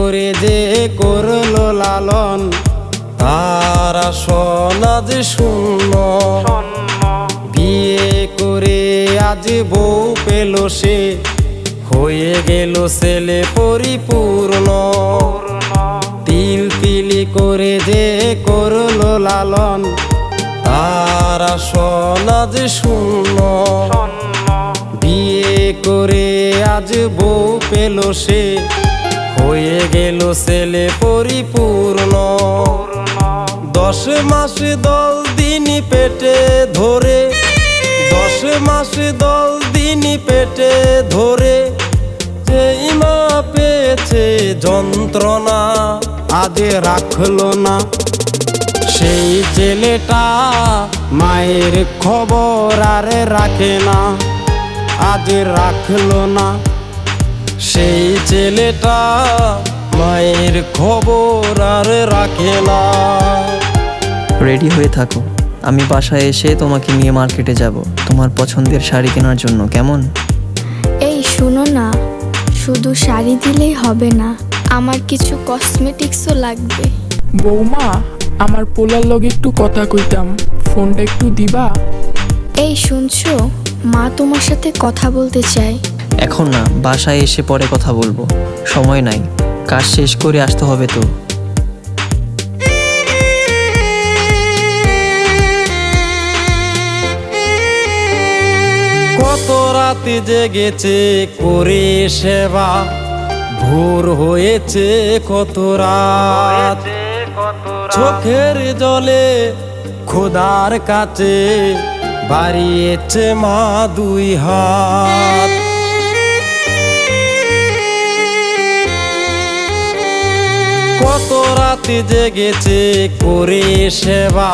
করে যে করল লালন, তারা সোনা যে শূন্য। বিয়ে করে আজ বউ পেল সে, হয়ে গেল ছেলে পরিপূর্ণ। তিল তিলি করে যে করল লালন, তারা সোনা যে শূন্য। বিয়ে করে আজ বউ পেল সে হয়ে গেল ছেলে পরিপূর্ণ। দশ মাস দল দিন পেটে ধরে। দশ মাস দল দিন পেটে ধরে। যেই মা পেয়েছে যন্ত্রণা, আজে রাখল না। সেই ছেলেটা মায়ের খবর আর রাখে না। আজ রাখল না। সেই ছেলেটা মায়ের খবর আর রাখে না। রেডি হয়ে থাকো। আমি বাসায় এসে তোমাকে নিয়ে মার্কেটে যাব। তোমার পছন্দের শাড়ি কেনার জন্য কেমন? এই শোনো না শুধু শাড়ি দিলেই হবে না আমার কিছু কসমেটিক্সও লাগবে। বৌমা আমার পোলার লগে একটু কথা কইতাম ফোনটা একটু দিবা? এই শুনছো মা তোমার সাথে কথা বলতে চায়। এখন না, বাসায় এসে পরে কথা বলব। সময় নাই, কাজ শেষ করে আসতে হবে তো। কত রাতে জেগেছে করে সেবা, ভোর হয়েছে কত রাত। চোখের জলে খোদার কাছে বাড়িয়েছে মা দুই হাত। রাতে জেগেছে, করে সেবা।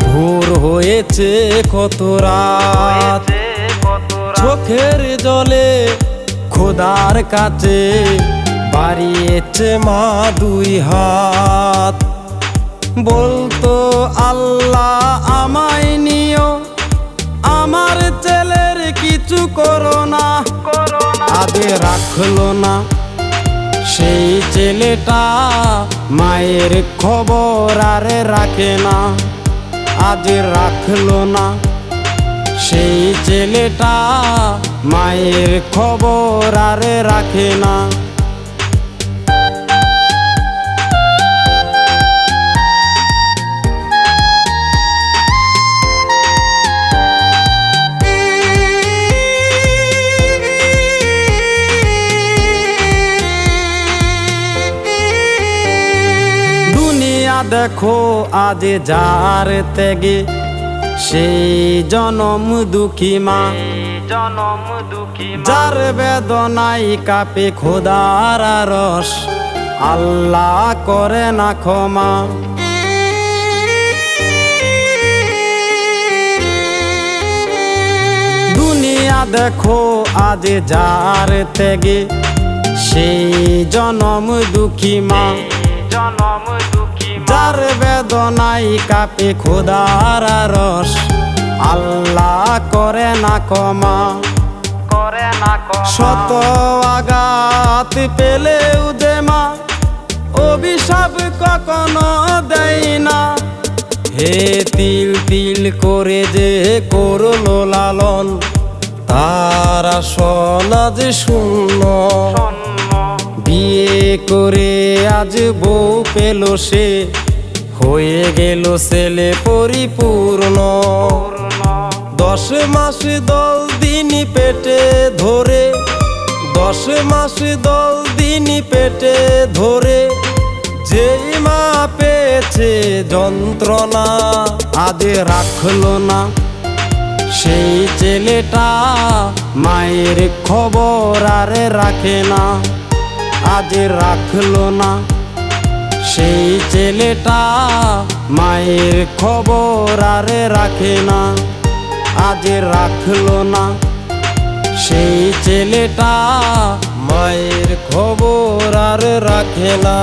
ভোর হয়েছে কত রাত। চোখের জলে খোদার কাছে বাড়িয়েছে মা দুই হাত। বলতো, আল্লাহ, আমায় নিও। আমার ছেলের কিছু করো না। আগে রাখল না। সেই ছেলেটা মায়ের খবর আর রাখে না, আজ রাখল না। সেই ছেলেটা মায়ের খবর আর রাখে না। দেখো আজ যার তেগে সেই জনম দুঃখী মা। জনম দুঃখী যার বেদনাই কাপে খোদার রস আল্লাহ করে না ক্ষমা। দুনিয়া দেখো আজ যার তেগে সেই জনম দুঃখী মা। জনম যার বেদনাই কাপে খোদার রস। আল্লাহ করে না কমা করে না শত আঘাত পেলেও যে মা অভিশাপ কখনো দেয় না। হে তিল তিল করে যে করল লালন তারা সোনা যে শূন্য। বিয়ে করে আজ বউ পেল সে হয়ে গেল ছেলে পরিপূর্ণ। দশ মাস দল দিন পেটে ধরে। দশ মাস দল দিন পেটে ধরে। যেই মা পেয়েছে যন্ত্রণা আদে রাখল না। সেই ছেলেটা মায়ের খবর আর রাখে না। আজ রাখল না। সেই ছেলেটা মায়ের খবর আর রাখে না, আজ রাখল না। সেই ছেলেটা মায়ের খবর আর রাখে না।